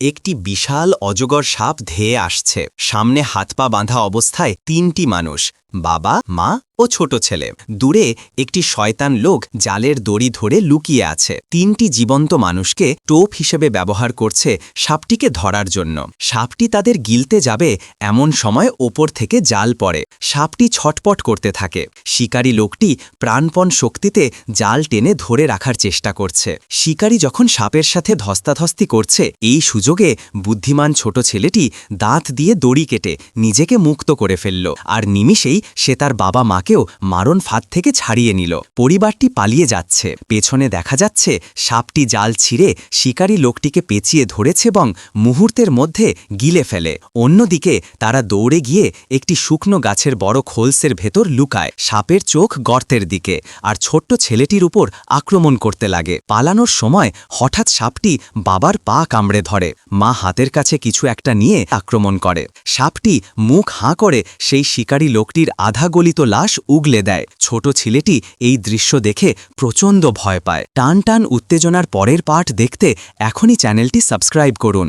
একটি বিশাল অজগর সাপ ধেয়ে আসছে। সামনে হাত পা বাঁধা অবস্থায় তিনটি মানুষ। বাবা, মা ও ছোট ছেলে। দূরে একটি শয়তান লোক জালের দড়ি ধরে লুকিয়ে আছে। তিনটি জীবন্ত মানুষকে টোপ হিসেবে ব্যবহার করছে সাপটিকে ধরার জন্য। সাপটি তাদের গিলতে যাবে এমন সময় ওপর থেকে জাল পড়ে। সাপটি ছটপট করতে থাকে। শিকারী লোকটি প্রাণপণ শক্তিতে জাল টেনে ধরে রাখার চেষ্টা করছে। শিকারী যখন সাপের সাথে ধস্তাধস্তি করছে, এই সুযোগে বুদ্ধিমান ছোট ছেলেটি দাঁত দিয়ে দড়ি কেটে নিজেকে মুক্ত করে ফেলল। আর নিমিষেই সে তার বাবা মাকেও মারণ ফাঁদ থেকে ছাড়িয়ে নিল। পরিবারটি পালিয়ে যাচ্ছে। পেছনে দেখা যাচ্ছে, সাপটি জাল ছিঁড়ে শিকারী লোকটিকে পেঁচিয়ে ধরেছে এবং মুহূর্তের মধ্যে গিলে ফেলে। অন্যদিকে, তারা দৌড়ে গিয়ে একটি শুকনো গাছের বড় খোলসের ভেতর লুকায়। সাপের চোখ গর্তের দিকে, আর ছোট্ট ছেলেটির উপর আক্রমণ করতে লাগে। পালানোর সময় হঠাৎ সাপটি বাবার পা কামড়ে ধরে। মা হাতের কাছে কিছু একটা নিয়ে আক্রমণ করে। সাপটি মুখ হাঁ করে সেই শিকারী লোকটির আধা গলিত লাশ উগলে দেয়। ছোট ছেলেটি এই দৃশ্য দেখে প্রচণ্ড ভয় পায়। টান টান উত্তেজনার পরের পাঠ দেখতে এখনই চ্যানেলটি সাবস্ক্রাইব করুন।